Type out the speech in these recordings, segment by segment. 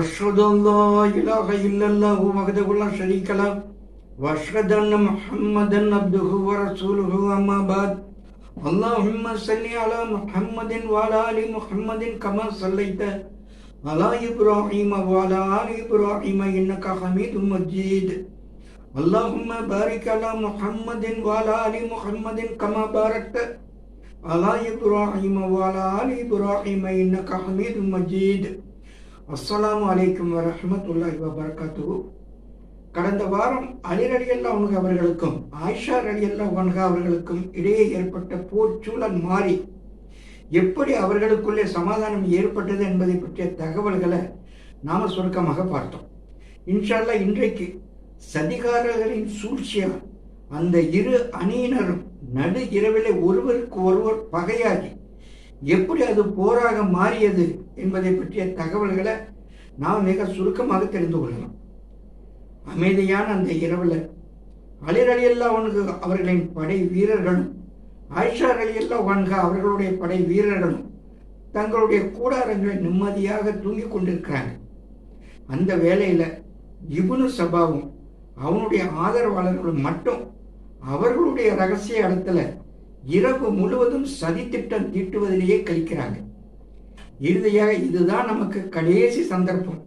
أشهد أن لا إله إلا الله وحده لا شريك له وأشهد أن محمدا عبده ورسوله أما بعد. اللهم صل على محمد وعلى آل محمد كما صليت على إبراهيم وعلى آل إبراهيم إنك حميد مجيد. اللهم بارك على محمد وعلى آل محمد كما باركت على إبراهيم وعلى آل إبراهيم إنك حميد مجيد. அஸ்ஸலாமு அலைக்கும் வரஹ்மத்துல்லாஹி வபரகாத்துஹு. கடந்த வாரம் அலி அல்லா உனக அவர்களுக்கும் ஆயிஷா ரலியல்லா உனக அவர்களுக்கும் இடையே ஏற்பட்ட போர் சூழல் மாறி எப்படி அவர்களுக்குள்ளே சமாதானம் ஏற்பட்டது என்பதை பற்றிய தகவல்களை நாம சுருக்கமாக பார்த்தோம். இன்ஷால்லா இன்றைக்கு சதிகாரர்களின் சூழ்ச்சியால் அந்த இரு அணியினரும் நடு இரவிலே ஒருவருக்கு ஒருவர் பகையாகி எப்படி அது போராக மாறியது என்பதை பற்றிய தகவல்களை நாம் மிக சுருக்கமாக தெரிந்து கொள்ளலாம். அமைதியான அந்த இரவில் அலிர் அலியல்லா ஒன்கு அவர்களின் படை வீரர்களும் ஆயிஷா அலியல்லா ஒன்க அவர்களுடைய படை வீரர்களும் தங்களுடைய கூடாரங்களில் நிம்மதியாக தூங்கிக் கொண்டிருக்கிறாங்க. அந்த வேளையில் இபுனு சபாவும் அவனுடைய ஆதரவாளர்களும் மட்டும் அவர்களுடைய ரகசிய இடத்துல இரவு முழுவதும் சதித்திட்டம் தீட்டுவதிலேயே கழிக்கிறாங்க. இறுதியாக இதுதான் நமக்கு கடைசி சந்தர்ப்பம்.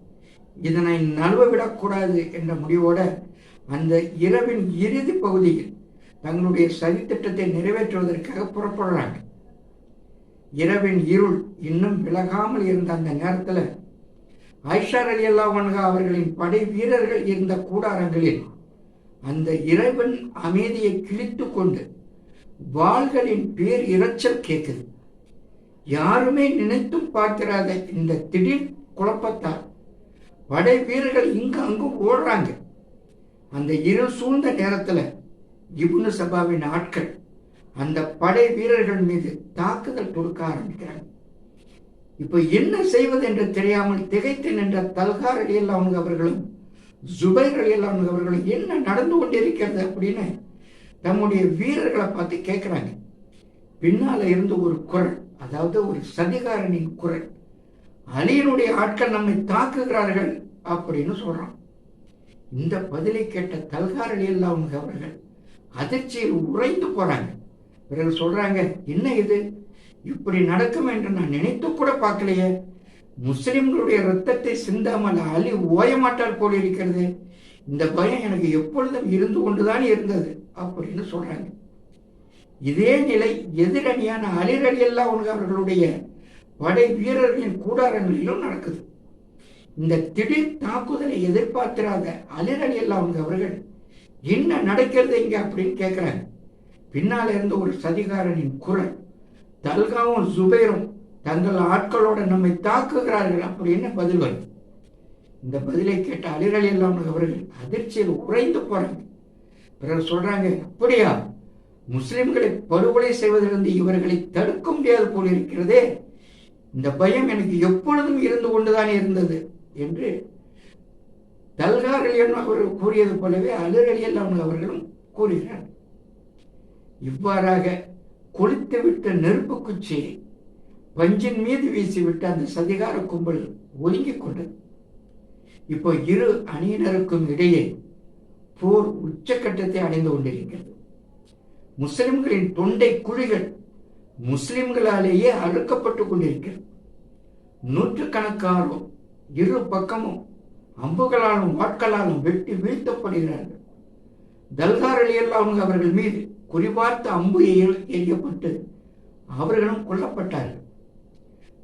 இதனை நழுவ விடக்கூடாது என்ற முடிவோட அந்த இரவின் இறுதி பகுதியில் தங்களுடைய சதித்திட்டத்தை நிறைவேற்றுவதற்காக புறப்படுறாங்க. இரவின் இருள் இன்னும் விலகாமல் இருந்த அந்த நேரத்தில் ஐஷார் அலி அல்லாவன்கா அவர்களின் படை வீரர்கள் இருந்த கூடாரங்களில் அந்த இறைவன் அமைதியை கிழித்து கொண்டு வாள்களின் பேர் இரைச்சல் கேட்குது. யாருமே நினைத்தும் பார்க்கிறாத இந்த திடீர் குழப்பத்தால் படை வீரர்கள் இங்கு அங்கு ஓடுறாங்க. அந்த இரு சூழ்ந்த நேரத்தில் இபுனு சபாவின் ஆட்கள் அந்த படை வீரர்கள் மீது தாக்குதல் தொடுக்க ஆரம்பிக்கிறாங்க. இப்போ என்ன செய்வது என்று தெரியாமல் திகைத்து நின்ற தல்கார் அலியல்லாம் அவர்களும் ஜுபைர் அலியல்லாம் அவர்களும் என்ன நடந்து கொண்டிருக்கிறது அப்படின்னு தம்முடைய வீரர்களை பார்த்து கேட்குறாங்க பின்னால இருந்து ஒரு குரல் அதாவது ஒரு சதிகாரனின் குரல். அலியனுடைய ஆட்கள் நம்மை தாக்குகிறார்கள் அப்படின்னு சொல்றான். இந்த பதிலை கேட்ட தல்கார் அலி அவர்கள் அதிர்ச்சியில் உறைந்து போறாங்க. பிறகு சொல்றாங்க என்ன இது? இப்படி நடக்கும் என்று நான் நினைத்து கூட பார்க்கலையே. முஸ்லிம்களுடைய ரத்தத்தை சிந்தாமல் அலி ஓயமாட்டால் போல் இருக்கிறது இந்த பயம் எனக்கு எப்பொழுதும் இருந்து கொண்டுதான் இருந்தது அப்படின்னு சொல்றாங்க. இதே நிலை எதிரணியான அலிரலி அல்லா அவர்களுடைய படை வீரர்களின் கூடாரங்களிலும் நடக்குது. இந்த திடீர் தாக்குதலை எதிர்பார்த்திராத அலிரலி அல்லா அவர்கள் என்ன நடக்கிறது இங்க அப்படின்னு கேட்கிறாங்க பின்னால இருந்து ஒரு சதிகாரனின் குரல் தல்காவும் சுபேரும் தங்கள் ஆட்களோட நம்மை தாக்குகிறார்கள் அப்படின்னு பதில் வருது. இந்த பதிலை கேட்ட அலிரல் அல்லாம் அவர்கள் அதிர்ச்சியில் உறைந்து போறாங்க பிறர் சொல்றாங்க அப்படியா? முஸ்லிம்களை படுகொலை செய்வதிலிருந்து இவர்களை தடுக்க முடியாது போல் இருக்கிறதே. இந்த பயம் எனக்கு எப்பொழுதும் இருந்து கொண்டுதான் இருந்தது என்று தல்கார் அலியன் அவர்கள் கூறியது போலவே அலிர் அலி அவர்களும் கூறுகிறார் இவ்வாறாக கொளுத்துவிட்ட நெருப்பு குச்சியை பஞ்சின் மீது வீசிவிட்டு அந்த சதிகார கும்பல் ஒதுங்கிக் கொண்டது. இப்போ இரு அணியினருக்கும் இடையே போர் உச்சக்கட்டத்தை அடைந்து கொண்டிருக்கிறது. முஸ்லிம்களின் தொண்டை குழிகள் முஸ்லிம்களாலேயே அழுக்கப்பட்டு கொண்டிருக்கிறது. நூற்றுக்கணக்காலும் இரு பக்கமும் அம்புகளாலும் வாட்களாலும் வெட்டி வீழ்த்தப்படுகிறார்கள். தல்கார் அலியல்லாம் அவர்கள் மீது குறிபார்த்த அம்பு எரியப்பட்டு அவர்களும் கொல்லப்பட்டார்கள்.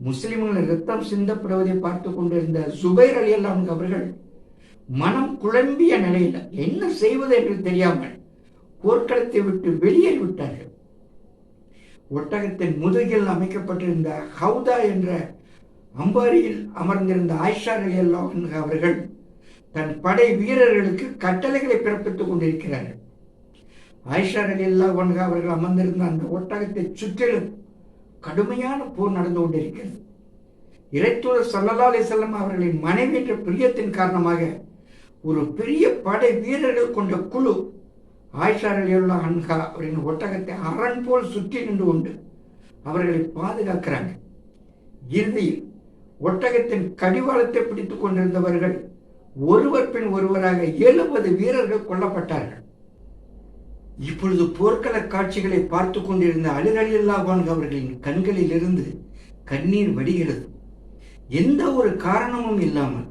முஸ்லிம்கள் ரத்தம் சிந்தப்படுவதை பார்த்து கொண்டிருந்த சுபைர் அலி அல்லாம் அவர்கள் மனம் குழம்பிய நிலையில் என்ன செய்வது என்று தெரியாமல் போர்க்களத்தை விட்டு வெளியேறி விட்டார்கள். ஒட்டகத்தின் முதுகில் அமைக்கப்பட்டிருந்த ஹவுதா என்ற அம்பாரியில் அமர்ந்திருந்த ஆயிஷா அலி அல்லாம் அவர்கள் தன் படை வீரர்களுக்கு கட்டளைகளை பிறப்பித்துக் கொண்டிருக்கிறார்கள். ஆயிஷா அலி அல்லா அவர்கள் அமர்ந்திருந்த அந்த ஒட்டகத்தை சுற்றிலும் கடுமையான போர் நடந்து கொண்டிருக்கிறது. இறைத்தூதர் சல்லல்லா அலி செல்லம் அவர்களின் மனைவி என்ற பிரியத்தின் காரணமாக ஒரு பெரிய படை வீரர்கள் கொண்ட குழு ஆயிஷா அலியுல்லா அன்ஹா அவரின் ஒட்டகத்தை அரண் போல் சுற்றி நின்று கொண்டு அவர்களை பாதுகாக்கிறாங்க. இறுதியில் ஒட்டகத்தின் கடிவாளத்தை பிடித்துக் கொண்டிருந்தவர்கள் ஒருவர் பின் ஒருவராக எழுபது வீரர்கள் கொல்லப்பட்டார்கள். இப்பொழுது போர்க்கள காட்சிகளை பார்த்து கொண்டிருந்த அலிரலில்லாபான் அவர்களின் கண்களிலிருந்து கண்ணீர் வடிகிறது. எந்த ஒரு காரணமும் இல்லாமல்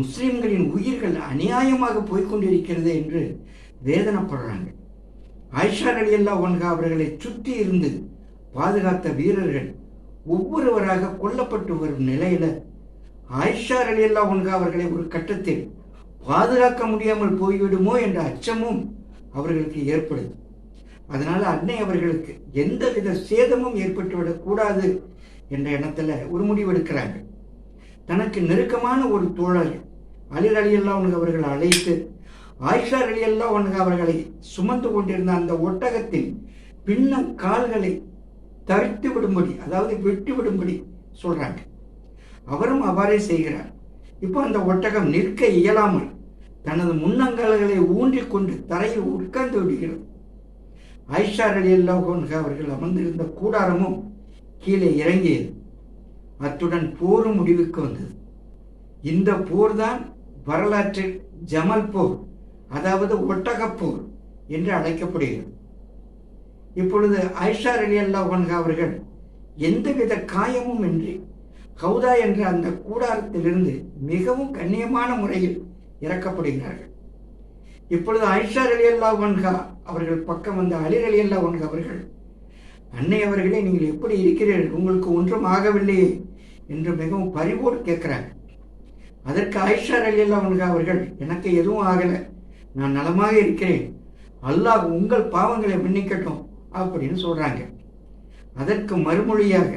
முஸ்லிம்களின் உயிர்கள் அநியாயமாக போய்கொண்டிருக்கிறது என்று வேதனைப்படுறாங்க. ஆயிஷா அலியல்லா ஒன்கா அவர்களை சுற்றி இருந்து பாதுகாத்த வீரர்கள் ஒவ்வொருவராக கொல்லப்பட்டு வரும் நிலையில ஆயிஷா அலியல்லா ஒன்கா அவர்களை ஒரு கட்டத்தில் பாதுகாக்க முடியாமல் போய்விடுமோ என்ற அச்சமும் அவர்களுக்கு ஏற்படுது. அதனால அன்னை அவர்களுக்கு எந்தவித சேதமும் ஏற்பட்டுவிடக் கூடாது என்ற எண்ணத்துல ஒரு முடிவு எடுக்கிறாங்க. தனக்கு நெருக்கமான ஒரு தோழர் அலிர் அலியல்லா உனக்கு அவர்கள் அழைத்து ஆயிஷா அலியல்லா உனக்கு அவர்களை சுமந்து கொண்டிருந்த அந்த ஒட்டகத்தின் பின்ன கால்களை தவித்து விடும்படி அதாவது வெட்டி விடும்படி சொல்றாங்க. அவரும் அவ்வாறே செய்கிறார். இப்போ அந்த ஒட்டகம் நிற்க இயலாமல் தனது முன்னங்கால்களை ஊன்றிக் கொண்டு தரையில் உட்கார்ந்து விடுகிறது. ஐஷா அலி அல்லாஹோன்க அவர்கள் அமர்ந்திருந்த கூடாரமும் கீழே இறங்கியது. அத்துடன் போரும் முடிவுக்கு வந்தது. இந்த போர் தான் வரலாற்றில் ஜமல் போர் அதாவது ஒட்டகப்போர் என்று அழைக்கப்படுகிறது. இப்பொழுது ஐஷா அலி அல்லாஹ் அவர்கள் எந்தவித காயமும் இன்றி கௌதா என்ற அந்த கூடாரத்திலிருந்து மிகவும் கண்ணியமான முறையில் இறக்கப்படுகிறார்கள். இப்பொழுது ஐஷா அலியல்லா ஒன்கா அவர்கள் பக்கம் வந்த அலிர் அலி அல்லா ஒன்கா அவர்கள் அன்னை அவர்களே நீங்கள் எப்படி இருக்கிறீர்கள்? உங்களுக்கு ஒன்றும் ஆகவில்லையே என்று மிகவும் பரிவோடு கேட்கிறாங்க அதற்கு ஐஷா அலி ஒன்கா அவர்கள் எனக்கு எதுவும் ஆகலை. நான் நலமாக இருக்கிறேன். அல்லாஹ் உங்கள் பாவங்களை மன்னிக்கட்டும் அப்படின்னு சொல்றாங்க. அதற்கு மறுமொழியாக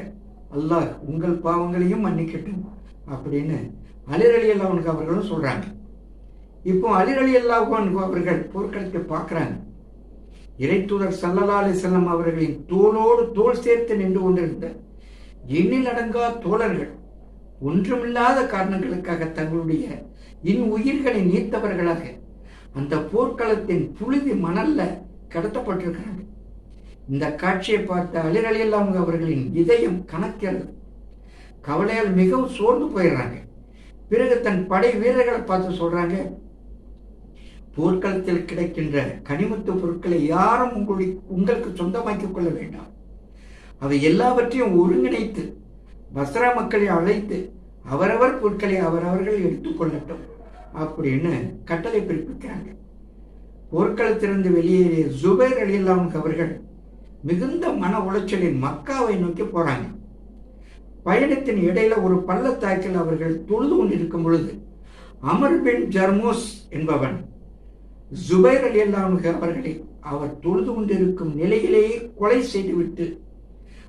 அல்லாஹ் உங்கள் பாவங்களையும் மன்னிக்கட்டும் அப்படின்னு அலிர் அலி அவர்களும் சொல்றாங்க. இப்போ அலிரலி அல்லாஹ் அவர்கள் போர்க்களத்தை பார்க்குறாங்க. இறைத்தூதர் சல்லல்லா அலி செல்லம் அவர்களின் தோளோடு தோல் சேர்த்து நின்று கொண்டிருந்த எண்ணில் அடங்கா தோழர்கள் ஒன்றுமில்லாத காரணங்களுக்காக தங்களுடைய இன் உயிர்களை நீத்தவர்களாக அந்த போர்க்களத்தின் புழுதி மணல்ல கடத்தப்பட்டிருக்கிறாங்க. இந்த காட்சியை பார்த்த அலிரலியல்லாம் அவர்களின் இதயம் கணக்கிறது கவலையால் மிகவும் சோர்ந்து போயிடுறாங்க. பிறகு தன் படை வீரர்களை பார்த்து சொல்றாங்க போர்க்களத்தில் கிடைக்கின்ற கனிமத்து பொருட்களை யாரும் உங்களுடைய உங்களுக்கு சொந்தமாக்கிக் கொள்ள வேண்டாம். அவை எல்லாவற்றையும் ஒருங்கிணைத்து பஸ்ரா மக்களை அழைத்து அவரவர் பொருட்களை அவரவர்கள் எடுத்துக்கொள்ளட்டும் அப்படின்னு கட்டளை பிறப்பிக்கிறாங்க போர்க்களத்திலிருந்து வெளியேறிய ஜுபேர் அலியல்லாம் அவர்கள் மிகுந்த மன உளைச்சலின் மக்காவை நோக்கி போறாங்க. பயணத்தின் இடையில ஒரு பள்ளத்தாக்கில் அவர்கள் தொழுது கொண்டிருக்கும் பொழுது அமர் பின் ஜர்மோஸ் என்பவன் ஜுபைர் அலி அல்லாமுக அவர்களை அவர் தொழுது கொண்டிருக்கும் நிலையிலேயே கொலை செய்துவிட்டு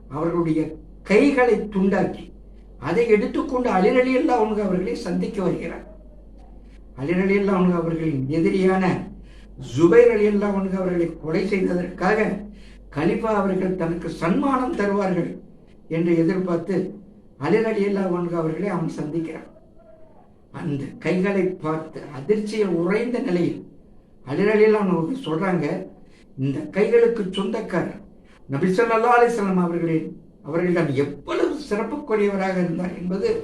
அவர்களுடைய கைகளை துண்டாக்கி அதை எடுத்துக்கொண்டு அலிரலி அல்லாவுங்க அவர்களை சந்திக்க வருகிறார். அலிரலி அல்லாவுங்க அவர்களின் எதிரியான ஜுபைர் அலி அல்லாவுங்க அவர்களை கொலை செய்ததற்காக கலிஃபா அவர்கள் தனக்கு சன்மானம் தருவார்கள் என்று எதிர்பார்த்து அலிர் அலி அல்லாஹ் அவர்களை அவன் சந்திக்கிறான். அந்த கைகளை பார்த்து அதிர்ச்சியில் உறைந்த நிலையில் அலிர் அலி அவர்கள் இந்த கைகளுக்கு சொந்தக்காரர் நபிசல்லா அலிஸ்லாம் அவர்களே அவர்களிடம் எவ்வளவு சிறப்புக்குரியவராக இருந்தார் என்பது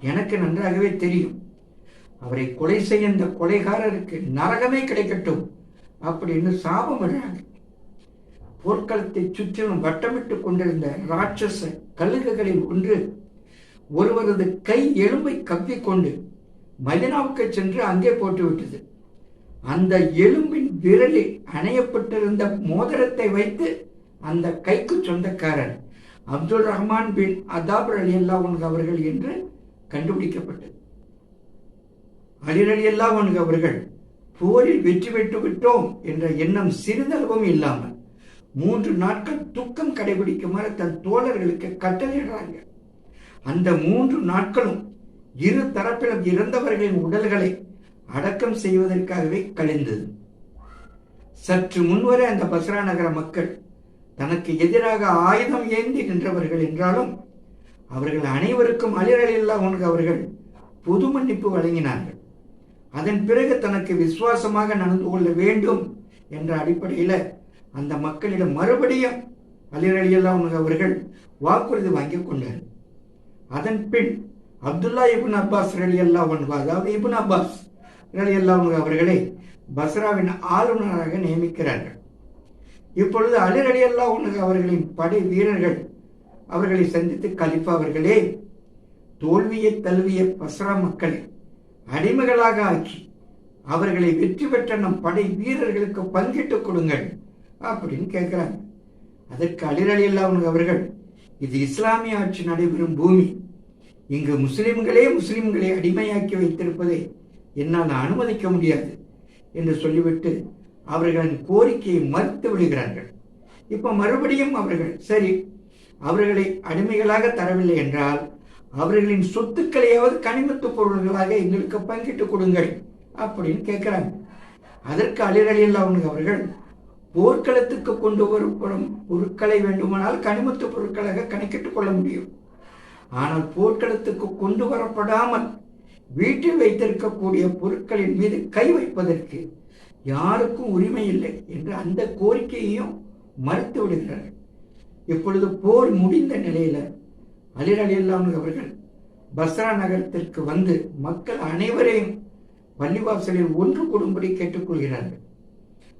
எனக்கு நன்றாகவே தெரியும். அவரை கொலை செய்ய இந்த கொலைகாரருக்கு நரகமே கிடைக்கட்டும் அப்படின்னு சாபம் விடுறாங்க போர்க்களத்தை சுற்றிலும் வட்டமிட்டுக் கொண்டிருந்த ராட்சச கழுகுகளில் ஒன்று ஒருவரது கை எலும்பை கவ்விக்கொண்டு மதினாவுக்கு சென்று அங்கே போட்டுவிட்டது. அந்த எலும்பின் விரலில் அணையப்பட்டிருந்த மோதிரத்தை வைத்து அந்த கைக்கு சொந்தக்காரன் அப்துல் ரஹ்மான் பின் அதாப் அலி அல்லா அவர்கள் என்று கண்டுபிடிக்கப்பட்டது. அலிர் அலி அல்லா அவர்கள் போரில் வெற்றி பெற்று விட்டோம் என்ற எண்ணம் சிறிதளவும் இல்லாமல் மூன்று நாட்கள் துக்கம் கடைபிடிக்குமாறு தன் தோழர்களுக்கு கட்டளையிடுறாங்க. அந்த மூன்று நாட்களும் இரு தரப்பிலும் இறந்தவர்களின் உடல்களை அடக்கம் செய்வதற்காகவே கழிந்தது சற்று முன்வரை அந்த பஸ்ரா நகர மக்கள் தனக்கு எதிராக ஆயுதம் ஏந்தி நின்றவர்கள் என்றாலும் அவர்கள் அனைவருக்கும் அலிரலில்லா உனக்கு அவர்கள் பொது மன்னிப்பு வழங்கினார்கள். அதன் பிறகு தனக்கு விசுவாசமாக நடந்து கொள்ள வேண்டும் என்ற அடிப்படையில் அந்த மக்களிடம் மறுபடியும் அலிரலியல்லா உனக்கு அவர்கள் வாக்குறுதி வாங்கி கொண்டார் அதன் பின் அப்துல்லா இபுன் அப்பாஸ் ரலி அல்லா அதாவது இபுன் அப்பாஸ் ரலி அவர்களை பஸ்ராவின் ஆளுநராக நியமிக்கிறார்கள். இப்பொழுது அலி அல்லா அல்லா அவர்களின் படை வீரர்கள் அவர்களை சந்தித்து கலிப்பா அவர்களே தோல்வியை தழுவிய பஸ்ரா மக்களை அடிமைகளாக ஆக்கி அவர்களை வெற்றி பெற்ற நம் படை வீரர்களுக்கு பங்கிட்டு கொடுங்கள் அப்படின்னு கேட்கிறாங்க. அதற்கு அலிரலி அல்லாவுங்க அவர்கள் இது இஸ்லாமிய ஆட்சி நடைபெறும் பூமி. இங்கு முஸ்லிம்களே முஸ்லிம்களை அடிமையாக்கி வைத்திருப்பதை என்னால் அனுமதிக்க முடியாது என்று சொல்லிவிட்டு அவர்களின் கோரிக்கையை மறுத்து விடுகிறார்கள். இப்போ மறுபடியும் அவர்கள் சரி அவர்களை அடிமைகளாக தரவில்லை என்றால் அவர்களின் சொத்துக்களையாவது கனிமத்து பொருள்களாக எங்களுக்கு பங்கிட்டு கொடுங்கள் அப்படின்னு கேட்குறாங்க. அதற்கு அலிரலியல்லா அவர்கள். போர்க்களத்துக்கு கொண்டு வரப்படும் பொருட்களை வேண்டுமானால் கனிமத்து பொருட்களாக கணக்கிட்டுக் கொள்ள முடியும். ஆனால் போர்க்களத்துக்கு கொண்டு வரப்படாமல் வீட்டில் வைத்திருக்கக்கூடிய பொருட்களின் மீது கை வைப்பதற்கு யாருக்கும் உரிமை இல்லை என்று அந்த கோரிக்கையையும் மறுத்து விடுகிறார்கள். இப்பொழுது போர் முடிந்த நிலையில அலிர் அலி அவர்கள் பஸ்ரா நகரத்திற்கு வந்து மக்கள் அனைவரையும் பள்ளிவாசலில் ஒன்று கூடும்படி கேட்டுக்கொள்கிறார்கள்.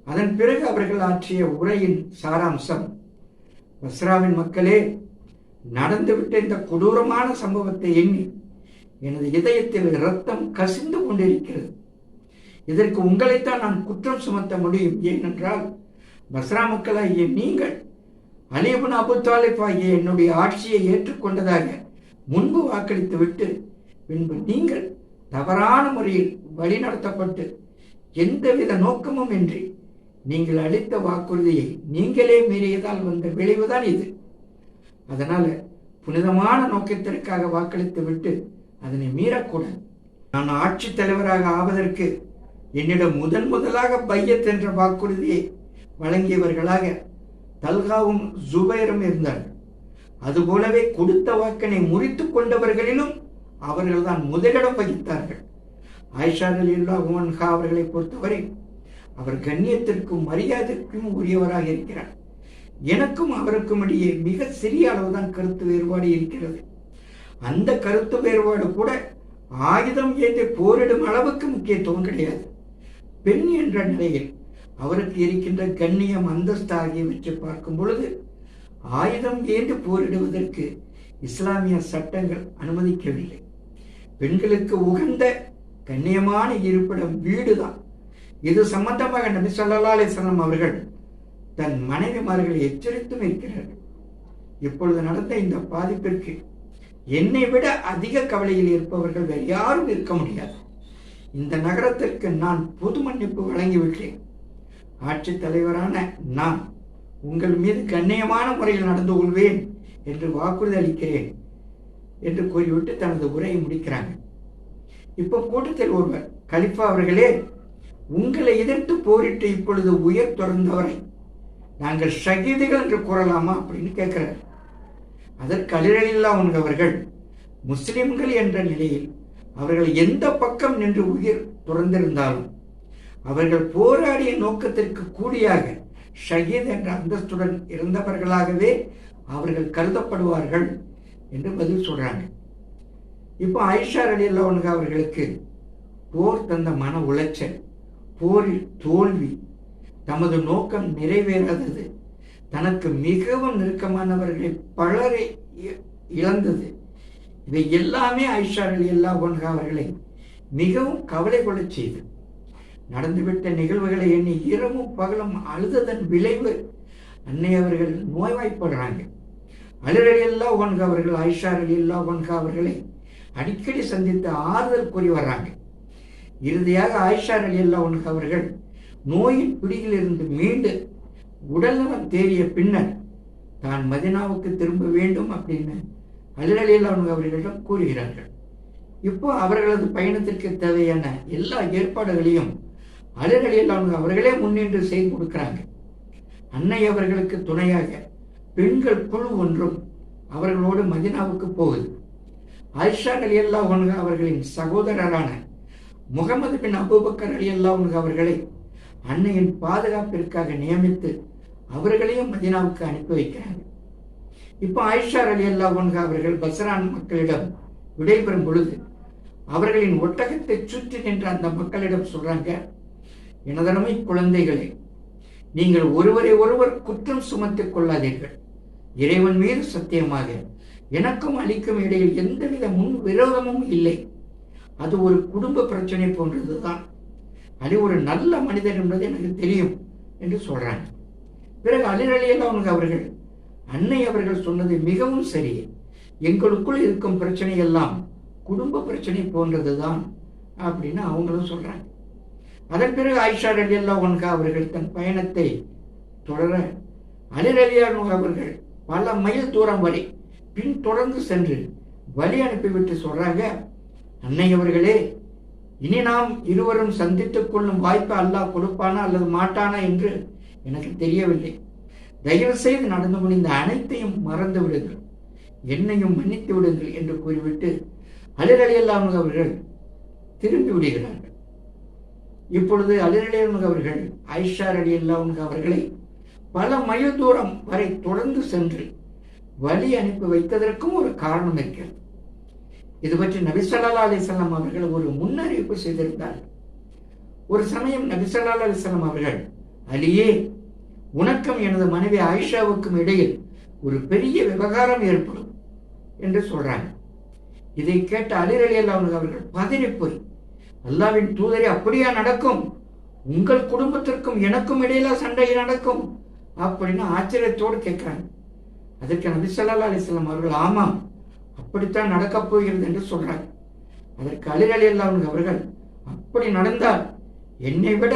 அதன் பிறகு அவர்கள் ஆற்றிய உரையின் சாராம்சம் பஸ்ராவின் மக்களே நடந்துவிட்ட இந்த கொடூரமான சம்பவத்தை எண்ணி எனது இதயத்தில் ரத்தம் கசிந்து கொண்டிருக்கிறது. இதற்கு உங்களைத்தான் நான் குற்றம் சுமத்த முடியும். ஏனென்றால் பஸ்ரா மக்களாகிய நீங்கள் அலிபன் அபு தாலிப் ஆகிய என்னுடைய ஆட்சியை ஏற்றுக்கொண்டதாக முன்பு வாக்களித்து விட்டு பின்பு நீங்கள் தவறான முறையில் வழிநடத்தப்பட்டு எந்தவித நோக்கமும் இன்றி நீங்கள் அளித்த வாக்குறுதியை நீங்களே மீறியதால் வந்த விளைவுதான் இது. அதனால புனிதமான நோக்கத்திற்காக வாக்களித்து விட்டு அதனை மீறக்கூடாது. நான் ஆட்சி தலைவராக ஆவதற்கு என்னிடம் முதன் முதலாக பையத் என்ற வாக்குறுதியை வழங்கியவர்களாக தல்காவும் ஜுபைரும் இருந்தார்கள். அதுபோலவே கொடுத்த வாக்கினை முறித்து கொண்டவர்களிலும் அவர்கள்தான் முதலிடம் வகித்தார்கள். ஆயிஷா அலில்லா உமன்ஹா அவர்களை பொறுத்தவரை அவர் கண்ணியத்திற்கும் மரியாதைக்கும் உரியவராக இருக்கிறார். எனக்கும் அவருக்கும் இடையே மிக சிறிய அளவுதான் கருத்து வேறுபாடு இருக்கிறது. அந்த கருத்து வேறுபாடு கூட ஆயுதம் ஏந்தி போரிடும் அளவுக்கு முக்கியத்துவம் கிடையாது. பெண் என்ற நிலையில் அவருக்கு இருக்கின்ற கண்ணியம் அந்தஸ்து ஆகியவற்றை பார்க்கும் பொழுது ஆயுதம் ஏந்தி போரிடுவதற்கு இஸ்லாமிய சட்டங்கள் அனுமதிக்கவில்லை. பெண்களுக்கு உகந்த கண்ணியமான இருப்பிடம் வீடுதான். இது சம்பந்தமாக நபி சொல்லா அலிஸ்லாம் அவர்கள் தன் மனைவிமார்களை எச்சரித்தும் இருக்கிறார்கள். இப்பொழுது நடந்த இந்த பாதிப்பிற்கு என்னை விட அதிக கவலையில் இருப்பவர்கள் வேறு யாரும் இருக்க முடியாது. இந்த நகரத்திற்கு நான் பொது மன்னிப்பு வழங்கிவிட்டேன். ஆட்சி தலைவரான நான் உங்கள் மீது கண்ணியமான முறையில் நடந்து கொள்வேன் என்று வாக்குறுதி அளிக்கிறேன் என்று கூறிவிட்டு தனது உரையை முடிக்கிறாங்க. இப்போ கூட்டத்தில் ஒருவர் கலிஃபா அவர்களே உங்களை எதிர்த்து போரிட்டு இப்பொழுது உயர் தொடர்ந்தவரை நாங்கள் ஷகீதுகள் என்று கூறலாமா? அப்படின்னு கேட்கிறார் அதற்கு அலிரலில்லா அவர்கள் முஸ்லிம்கள் என்ற நிலையில் அவர்கள் எந்த பக்கம் நின்று உயிர் துறந்திருந்தாலும் அவர்கள் போராடிய நோக்கத்திற்கு கூடியாக ஷஹீத் என்ற அந்தஸ்துடன் இருந்தவர்களாகவே அவர்கள் கருதப்படுவார்கள் என்று பதில் சொல்றாங்க. இப்போ ஐஷா அலி அல்லாவுங்க அவர்களுக்கு போர் தந்த மன உளைச்சல் போரில் தோல்வி தமது நோக்கம் நிறைவேறாதது. தனக்கு மிகவும் நெருக்கமானவர்களை பலரை இழந்தது. இவை எல்லாமே ஐஷா அலி அல்லா அவர்களை மிகவும் கவலை கொள்ள செய்தது நடந்துவிட்ட நிகழ்வுகளை எண்ணி இரவும் பகலும் அழுததன் விளைவு அன்னை அவர்கள் நோய்வாய்ப்படுறாங்க. அலிரலி அல்லா ஒன்க அவர்கள் ஐஷா அலி அல்லா ஒன்கா அவர்களை அடிக்கடி சந்தித்து ஆறுதல் கூறி வர்றாங்க. இறுதியாக ஆயிஷா அலி அல்லா ஒன்க அவர்கள் நோயின் பிடியிலிருந்து மீண்டு உடல்நலம் தேறிய பின்னர் தான் மதினாவுக்கு திரும்ப வேண்டும் அப்படின்னு அலிரலி அல்லா அவர்களிடம் கூறுகிறார்கள். இப்போ அவர்களது பயணத்திற்கு தேவையான எல்லா ஏற்பாடுகளையும் அலிரலியில் அவங்க அவர்களே முன்னின்று செய்து கொடுக்கிறாங்க. அன்னை அவர்களுக்கு துணையாக பெண்கள் குழு ஒன்றும் அவர்களோடு மதினாவுக்கு போகுது ஆயிஷா அலி அல்லா அவர்களின் சகோதரரான முகமது பின் அபுபக்கர் அலி அல்லா அவர்களை அன்னையின் பாதுகாப்பிற்காக நியமித்து அவர்களையும் மதினாவுக்கு அனுப்பி வைக்கிறாங்க இப்போ ஆயிஷா அலி அல்லா அவர்கள் பஸ்ரான் மக்களிடம் விடைபெறும் பொழுது அவர்களின் ஒட்டகத்தை சுற்றி நின்ற அந்த மக்களிடம் சொல்றாங்க எனதனமை குழந்தைகளே நீங்கள் ஒருவரை ஒருவர் குற்றம் சுமத்திக் கொள்ளாதீர்கள். இறைவன் மீது சத்தியமாக எனக்கும் அளிக்கும் இடையில் எந்தவித முன் விரோதமும் இல்லை. அது ஒரு குடும்ப பிரச்சனை போன்றதுதான். அலி ஒரு நல்ல மனிதர் என்பது எனக்கு தெரியும் என்று சொல்றாங்க. பிறகு அலிரலியல் அவனுக்கு அவர்கள் அன்னை அவர்கள் சொன்னது மிகவும் சரி. எங்களுக்குள் இருக்கும் பிரச்சனை எல்லாம் குடும்ப பிரச்சனை போன்றது தான் அப்படின்னு அவங்களும் சொல்றாங்க. அதன் பிறகு ஆயிஷா ரலி அல்லாஹன்கா அவர்கள் தன் பயணத்தை தொடர அலிரலியான் அவர்கள் பல மைல் தூரம் வரை பின் தொடர்ந்து சென்று வழி அனுப்பிவிட்டு சொல்றாங்க அன்னை அவர்களே இனி நாம் இருவரும் சந்தித்துக் கொள்ளும் வாய்ப்பு அல்லாஹ் கொடுப்பானா அல்லது மாட்டானா என்று எனக்கு தெரியவில்லை. தயவு செய்து நடந்து முடிந்த அனைத்தையும் மறந்து விடுங்கள். என்னையும் மன்னித்து விடுங்கள் என்று கூறிவிட்டு அலிரலியல்லாம் அவர்கள் திரும்பி விடுகிறார்கள். இப்பொழுது அலிரலியன் அவர்கள் ஐஷா அலி அவர்களை பல மைல் தூரம் வரை தொடர்ந்து சென்று வழி அனுப்பி வைத்ததற்கும் ஒரு காரணம் இருக்கிறது. இது பற்றி நபிசல்லா அலிசல்லாம் அவர்கள் ஒரு முன்னறிவிப்பு செய்திருந்தார். ஒரு சமயம் நபிசல்லா அலிசல்லாம் அவர்கள் அலியே உனக்கும் எனது மனைவி ஆயிஷாவுக்கும் இடையில் ஒரு பெரிய விவகாரம் ஏற்படும் என்று சொல்றாங்க. இதை கேட்ட அலிரலி அவர்கள் பதறி போய் அல்லாவின் தூதரை அப்படியா நடக்கும்? உங்கள் குடும்பத்திற்கும் எனக்கும் இடையில சண்டை நடக்கும்? அப்படின்னு ஆச்சரியத்தோடு கேட்கிறாங்க. அதற்கு நபி சொல்லா அலிஸ்லாம் அவர்கள் ஆமாம் அப்படித்தான் நடக்கப் போகிறது என்று சொல்றார். அதற்கு அலிரலி அவர்கள் அப்படி நடந்தால் என்னை விட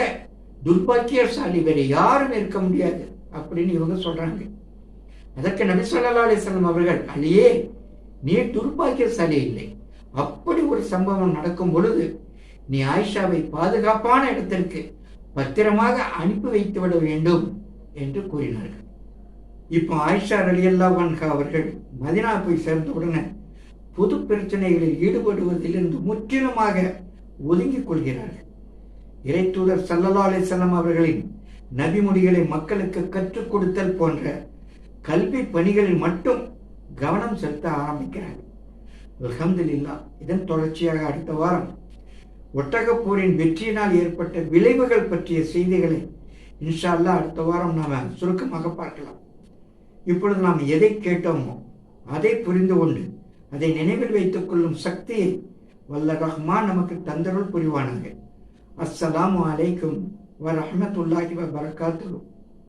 துர்பாக்கியசாலி வேறு யாரும் இருக்க முடியாது அப்படின்னு இவங்க சொல்றாங்க. அதற்கு நபி சொல்லா அலிஸ்லாம் அவர்கள் அலியே நீ துர்பாக்கியசாலி இல்லை. அப்படி ஒரு சம்பவம் நடக்கும் பொழுது நீ ஆயிஷாவை பாதுகாப்பான இடத்திற்கு பத்திரமாக அனுப்பி வைத்து விட வேண்டும் என்று கூறினார்கள். இப்போ ஆயிஷா ரலியல்லா வன்ஹா அவர்கள் மதினா போய் சேர்ந்த உடனே பொது பிரச்சனைகளில் ஈடுபடுவதிலிருந்து முற்றிலுமாக ஒதுங்கிக் கொள்கிறார்கள். இறைத்தூதர் தூதர் சல்லல்லா அலிசல்லாம் அவர்களின் நபிமொழிகளை மக்களுக்கு கற்றுக் கொடுத்தல் போன்ற கல்வி பணிகளில் மட்டும் கவனம் செலுத்த ஆரம்பிக்கிறார்கள். அல்ஹம்துலில்லா இதன் தொடர்ச்சியாக அடுத்த வாரம் ஒட்டகப்போரின் வெற்றியினால் ஏற்பட்ட விளைவுகள் பற்றிய செய்திகளை இன்ஷா அல்லா அடுத்த வாரம் நாம் சுருக்கமாக பார்க்கலாம். இப்பொழுது நாம் எதை கேட்டோமோ அதை புரிந்து கொண்டு அதை நினைவில் வைத்துக் கொள்ளும் சக்தியை வல்ல ரஹ்மான் நமக்கு தந்தருள் புரிவானாங்க அஸ்ஸலாமு அலைக்கும் வ ரஹ்மத்துல்லாஹி வ பரகாத்துஹு